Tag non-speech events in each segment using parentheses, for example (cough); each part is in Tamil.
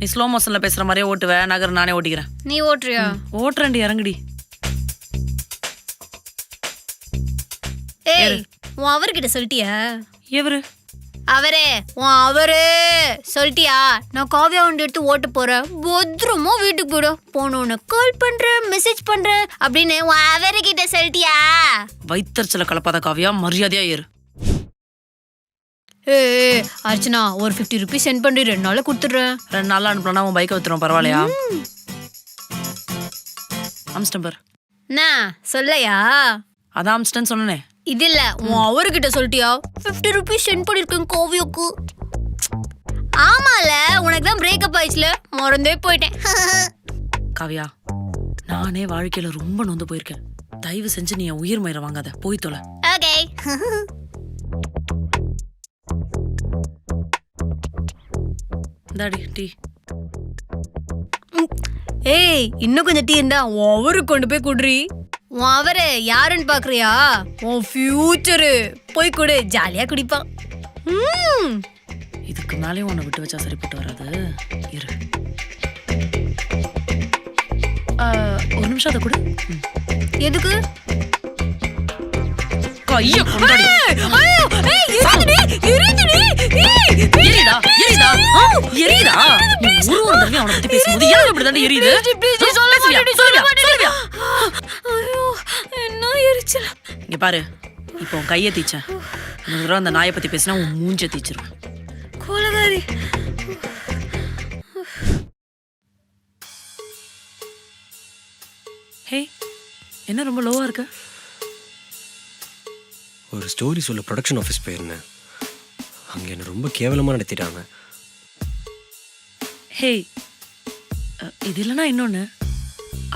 நீ ஸ்லோ மோஷன்ல பேசுற மாதிரியே ஓட்டுவ. நகர் நானே ஓட்டிக்கிறேன். நீ ஓட்டுறியா? ஓட்டுறேன்டி இறங்குடி. ஏய் உன் அவர்கிட்ட சொல்லிட்டியா? எவரு? அவரே உன் அவரு. சொல்லிட்டியா? நான் காவியா ஒன்று எடுத்து ஓட்ட போறேன். பத்திரமா வீட்டுக்கு போயிடும் போனோன்னு கால் பண்றேன் மெசேஜ் பண்றேன் அப்படின்னு உன் அவர்கிட்ட சொல்லிட்டியா? வைத்தறிச்சல கலப்பாத காவியா மரியாதையா ஏறு. ஏய் அர்ச்சனா ஒரு ஃபிஃப்டி ருபீஸ் சென்ட் பண்ணி ரெண்டு நாள்ல கொடுத்துட்றேன். ரெண்டு நாள்ல அனுப்புனா உன் பைக்கை வித்துரும் பரவாயில்லையா? அம்ஸ்டம்பர் என்ன சொல்லையா? அதான் அம்ஸ்டன் சொன்னனே. இது இல்ல உன் அவர்கிட்ட சொல்லிட்டியா? ஃபிஃப்டி ருபீஸ் சென்ட் பண்ணிருக்கேன் கோவியோக்கு. ஆமால உனக்கு தான் பிரேக்கப் ஆயிடுச்சுல மறந்தே போயிட்டேன். காவியா நானே வாழ்க்கையில ரொம்ப நொந்து போயிருக்கேன். தயவு செஞ்சு நீ என் உயிர் மயிரை வாங்காத. போய் தொலை. ஓகே இந்தாடி டீ. ஏய் இன்னும் கொஞ்சம் டீ இருந்தா அவருக்கு கொண்டு போய் குடுறி. உன் அவரு யாருன்னு பாக்குறியா? உன் ஃபியூச்சரு போய் கொடு ஜாலியா குடிப்பான். இதுக்கு மேலே உன்னை விட்டு வச்சா சரிப்பட்டு வராது. இரு. ஒரு நிமிஷம் அதை கொடு. எதுக்கு? கைய அவனை பத்தி பேசும்போது இப்படி தாண்டி எரியுது? சொல்ல சொல்லுவியா? சொல்லுவியா? ஐயோ என்ன எரிச்சல். இங்க பாரு இப்போ உன் கையை தீச்சேன். இன்னொரு தடவை அந்த நாயை பத்தி பேசினா உன் மூஞ்ச தீச்சிருவேன். கோலகாரி. ஹே என்ன ரொம்ப லோவா இருக்க? ஒரு ஸ்டோரி சொல்ல ப்ரொடக்ஷன் ஆஃபீஸ் போயிருந்தேன். அங்கே என்னை ரொம்ப கேவலமாக நடத்திட்டாங்க. ஹே இது இல்லைன்னா இன்னொன்னு?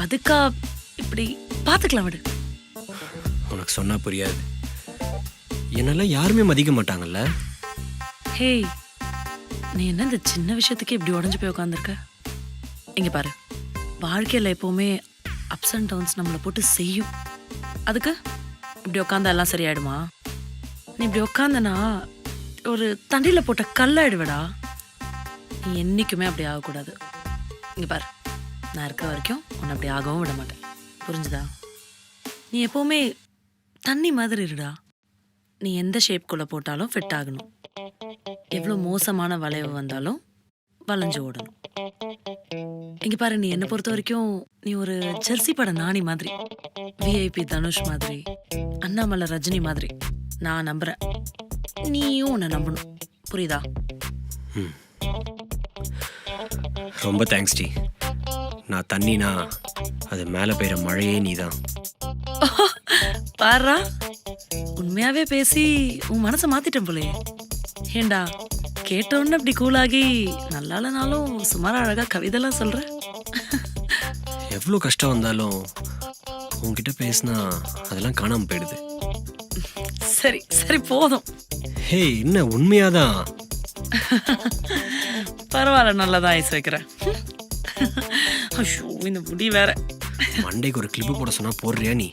அதுக்கா இப்படி பார்த்துக்கலாம் விடு. உனக்கு சொன்னால் புரியாது. என்னெல்லாம் யாருமே மதிக்க மாட்டாங்கல்ல? ஹே நீ என்ன இந்த சின்ன விஷயத்துக்கு இப்படி உடஞ்சு போய் உட்காந்துருக்க இங்க பாரு. வாழ்க்கையில எப்பவுமே அப்ஸ் அண்ட் டவுன்ஸ் நம்மளை போட்டு செய்யும். அதுக்கு இப்படி உட்காந்தா எல்லாம் சரியாயிடுமா? நீ இப்படி உட்காந்தனா ஒரு தண்ணியில போட்ட கல்லாயிடுவடா. நீ என்னைக்குமே அப்படி ஆகக்கூடாது. இங்கே பாரு நான் இருக்கிற வரைக்கும் உன்னை அப்படி ஆகவும் விட மாட்டேன். புரிஞ்சுதா? நீ எப்போவுமே தண்ணி மாதிரி இருடா. நீ எந்த ஷேப்குள்ளே போட்டாலும் ஃபிட் ஆகணும். எவ்வளோ மோசமான வளைவு வந்தாலும் வளைஞ்சு ஓடணும். இங்கே பாரு நீ என்னை பொறுத்த வரைக்கும் நீ ஒரு ஜெர்சி பட நாணி மாதிரி விஐபி தனுஷ் மாதிரி அண்ணாமலை ரஜினி மாதிரி நான் நம்புறேன். நீயும் உன்னை நம்பணும். புரியுதா? ரொம்ப தேங்க்ஸ் டி. நான் தண்ணினா அது மேலே பெய்கிற மழையே நீ தான் பாருடா உண்மையாவே பேசி உன் மனசை மாத்திட்டேன் போலே ஏண்டா கேட்டோன்னு அப்படி கூலாகி நல்லாலனாலும் சுமார் அழகா கவிதைலாம் சொல்ற? எவ்வளோ கஷ்டம் வந்தாலும் உன்கிட்ட பேசினா அதெல்லாம் காணாமல் போயிடுது. சரி சரி போதும். ஹே என்ன உண்மையாதான்? (laughs) பரவாயில்ல நல்லதா ஐஸ் வைக்கிறேன். ஐயோ இந்த முடி வேற. மண்டைக்கு ஒரு கிளிப்பு போட சொன்னா போடுறியா நீ?